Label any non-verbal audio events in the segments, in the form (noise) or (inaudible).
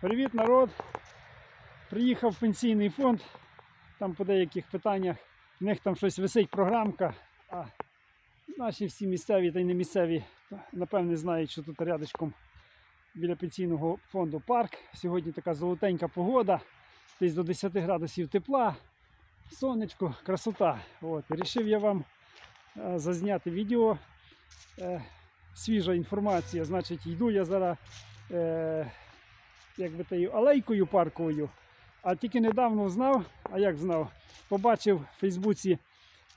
Привіт, народ! Приїхав пенсійний фонд. Там по деяких питаннях в них там щось висить програмка. А наші всі місцеві та й не місцеві, напевне, знають, що тут рядочком біля пенсійного фонду парк. Сьогодні така золотенька погода, десь до 10 градусів тепла, сонечко, красота. От, рішив я вам е, зазняти відео. Е, свіжа інформація. Значить, йду я зараз. Якби тією алейкою парковою. А тільки недавно знав, а як знав, побачив в Фейсбуці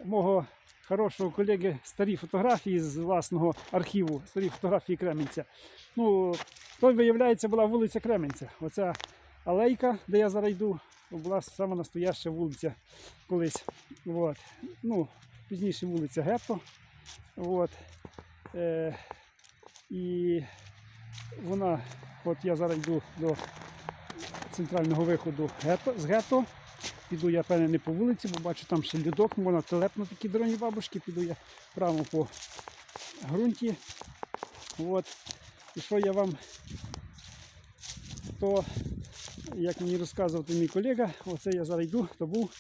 мого хорошого колеги старі фотографії з власного архіву, старі фотографії Кременця. Ну, той, виявляється, була вулиця Кременця. Оця алейка, де я зараз йду, була саме настояща вулиця колись. От. Ну, пізніше вулиця Гетто. От. Е, і вона, от я зараз йду до центрального виходу з гетто. Піду я певне не по вулиці, бо бачу там ще людок, можна телепнути такі дорогі бабушки, піду я прямо по ґрунті. От. І що я вам, то, як мені розказував мій колега, оце я зараз йду, то був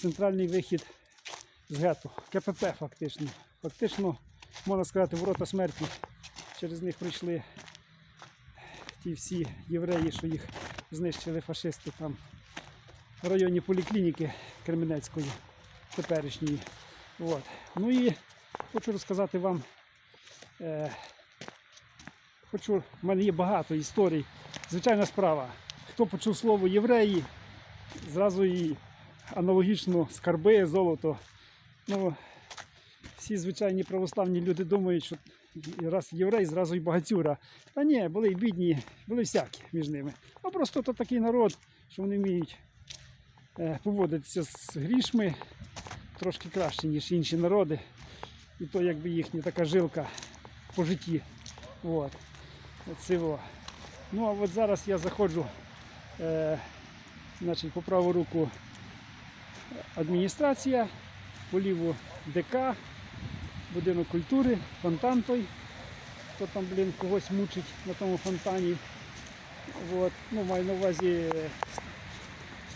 центральний вихід з гетто. КПП фактично. Фактично, можна сказати, ворота смерті. Через них пройшли ті всі євреї, що їх знищили фашисти там в районі поліклініки Кременецької теперішньої. От. Ну і хочу розказати вам. Е, хочу, в мене є багато історій. Звичайна справа. Хто почув слово євреї, зразу і аналогічно скарби, золото. Ну, всі звичайні православні люди думають, що раз єврей, зразу і багатюра. Та ні, були і бідні, були всякі між ними. А просто то такий народ, що вони вміють е, поводитися з грішми трошки краще, ніж інші народи. І то якби їхня така жилка по житті. От цього. Ну а от зараз я заходжу е, значить, по праву руку адміністрація, по ліву ДК, будинок культури, фонтан той, хто там, блін, когось мучить на тому фонтані. От. Ну, маю на увазі е,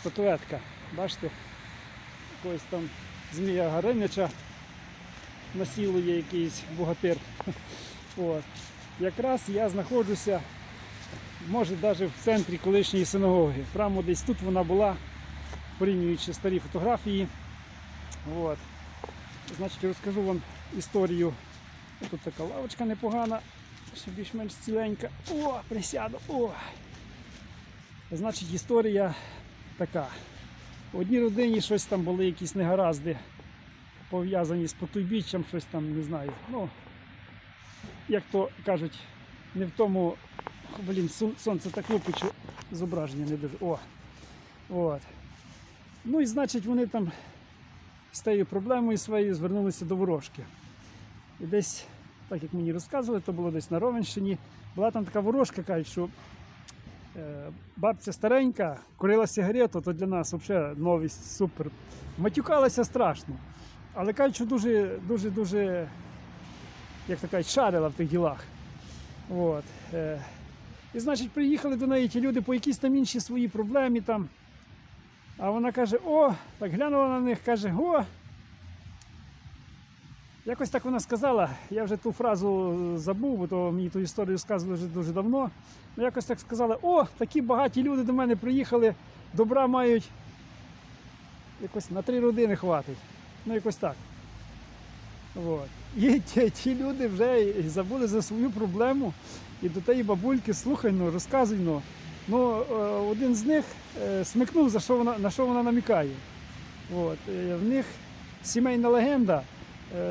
статуетка. Бачите? Якогось там Змія Гаринича насілує якийсь богатир. (laughs) От. Якраз я знаходжуся, може навіть в центрі колишньої синагоги. Прямо десь тут вона була, порівнюючи старі фотографії. От. Значить, розкажу вам історію. Тут така лавочка непогана, ще більш-менш ціленька. О, присяду. О. Значить, історія така. В одній родині щось там були якісь негаразди, пов'язані з потойбіччям, щось там, не знаю. Ну, як то кажуть, не в тому, блін, сонце так лупить, що зображення не дуже. О. От. Ну і значить, вони там з тією проблемою своєю звернулися до ворожки. І десь, так як мені розказували, то було десь на Ровенщині. Була там така ворожка, кажуть, що е, бабця старенька, курила сигарету, то для нас взагалі новість супер. Матюкалася страшно. Але кажуть, що дуже, дуже, дуже, як то шарила в тих ділах. От. Е, і значить, приїхали до неї ті люди по якісь там інші свої проблеми там. А вона каже: о, так глянула на них, каже, о. Якось так вона сказала, я вже ту фразу забув, бо то мені ту історію сказували вже дуже давно. Ну, якось так сказала, о, такі багаті люди до мене приїхали, добра мають. Якось на три родини хватить. Ну, якось так. От. І ті, ті люди вже забули за свою проблему. І до тієї бабульки, слухай, ну, розказуй, ну. Ну, е, один з них е, смикнув, за що вона, на що вона намікає. От. е, В них сімейна легенда,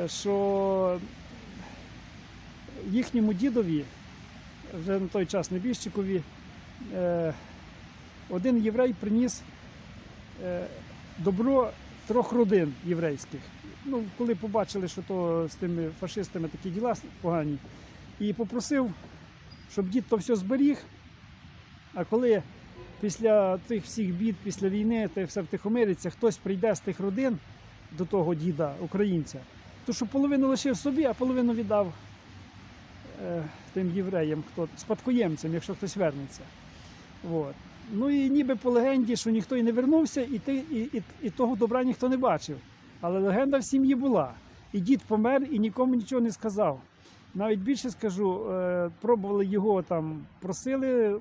що їхньому дідові, вже на той час небіжчикові, один єврей приніс добро трьох родин єврейських. Ну, коли побачили, що то з тими фашистами такі діла погані, і попросив, щоб дід то все зберіг. А коли після тих всіх бід, після війни, та все втихомириться, хтось прийде з тих родин до того діда, українця, то що половину лишив собі, а половину віддав е, тим євреям, хто спадкоємцям, якщо хтось вернеться. От. Ну і ніби по легенді, що ніхто і не вернувся, і, ти, і, і, і того добра ніхто не бачив. Але легенда в сім'ї була. І дід помер і нікому нічого не сказав. Навіть більше скажу, е, пробували його там, просили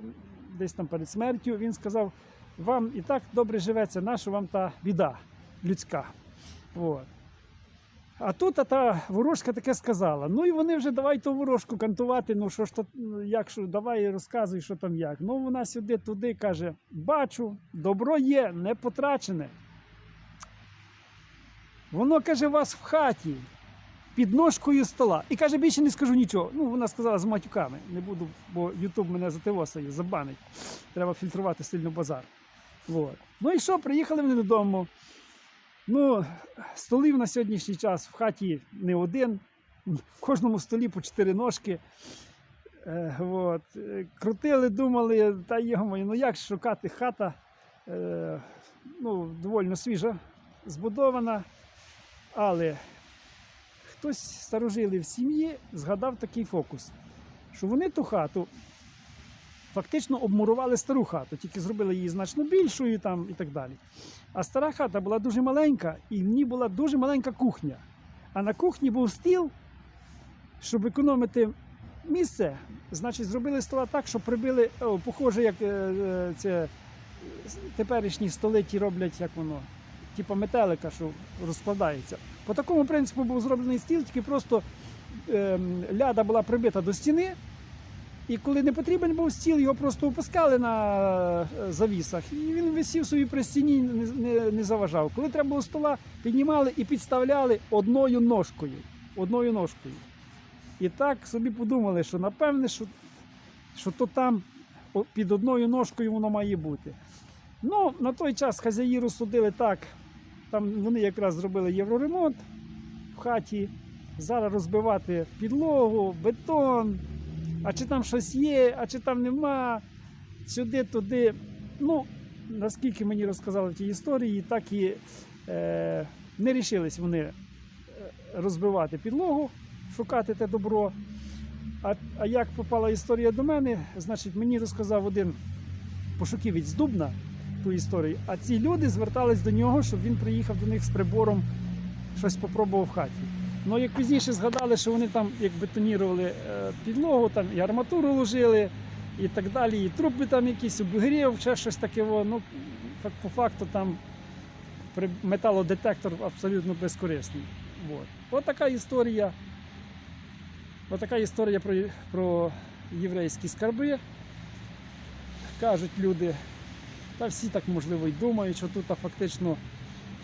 десь там перед смертю. Він сказав: вам і так добре живеться, наша вам та біда людська. От. А тут та ворожка таке сказала. Ну і вони вже давай ту ворожку кантувати. Ну що ж то, ну, як що, давай розказуй, що там як. Ну вона сюди туди каже: бачу, добро є, не потрачене. Воно каже, вас в хаті під ножкою стола. І каже, більше не скажу нічого. Ну, вона сказала з матюками. Не буду, бо Ютуб мене зативосає, забанить. Треба фільтрувати сильно базар. Вот. Ну і що, приїхали вони додому. Ну, столів на сьогоднішній час в хаті не один. В кожному столі по чотири ножки. Е, от. Е, Крутили, думали, та його, ну як шукати хата. Е, ну, доволі свіжа, збудована. Але хтось старожили в сім'ї згадав такий фокус, що вони ту хату фактично обмурували стару хату, тільки зробили її значно більшою там і так далі. А стара хата була дуже маленька, і в ній була дуже маленька кухня. А на кухні був стіл, щоб економити місце, значить, зробили стола так, що прибили, о, похоже, як е, е, це теперішні столи ті роблять, як воно, типу метелика, що розкладається. По такому принципу був зроблений стіл, тільки просто ем, ляда була прибита до стіни. І коли не потрібен був стіл, його просто опускали на е, завісах, і він висів собі при стіні, не, не, не заважав. Коли треба було стола, піднімали і підставляли одною ножкою. Одною ножкою. І так собі подумали, що напевне, що, що то там під одною ножкою воно має бути. Ну, на той час хазяї розсудили так. Там вони якраз зробили євроремонт в хаті. Зараз розбивати підлогу, бетон, а чи там щось є, а чи там нема, сюди, туди. Ну, наскільки мені розказали в тій історії, так і е, не рішились вони е, розбивати підлогу, шукати те добро. А, а як попала історія до мене, значить, мені розказав один пошуківець з Дубна ту історію, а ці люди звертались до нього, щоб він приїхав до них з прибором, щось попробував в хаті. Ну, як пізніше згадали, що вони там як бетонірували е, підлогу, там і арматуру ложили, і так далі, і труби там якісь, обігрів, ще щось таке. Ну, по факту там металодетектор абсолютно безкорисний. Вот. От така історія. От така історія про, про єврейські скарби. Кажуть люди, та всі так можливо й думають, що тут фактично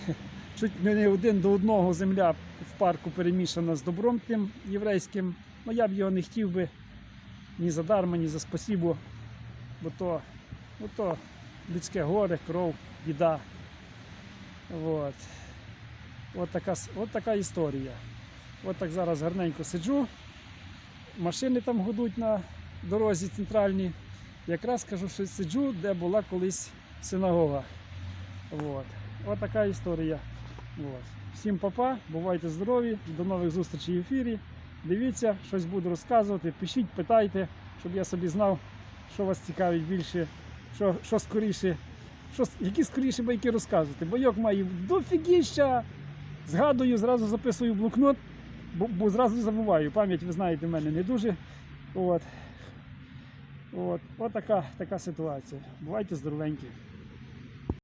(laughs) чуть не один до одного земля в парку перемішана з добром тим єврейським. Ну я б його не хотів би ні за дарма, ні за спасібо, бо то, бо то людське горе, кров, біда. От. От, така, от така історія. От так зараз гарненько сиджу. Машини там гудуть на дорозі центральній. Якраз кажу, що сиджу, де була колись синагога. От. От така історія. От. Всім папа, бувайте здорові, до нових зустрічей в ефірі. Дивіться, щось буду розказувати. Пишіть, питайте, щоб я собі знав, що вас цікавить більше, що, що скоріше, що, які скоріше байки розказувати. Бойок маю дофігіща. Згадую, зразу записую блокнот, бо, бо зразу забуваю. Пам'ять, ви знаєте, в мене не дуже. От. От, от така, така ситуація. Бувайте здоровенькі.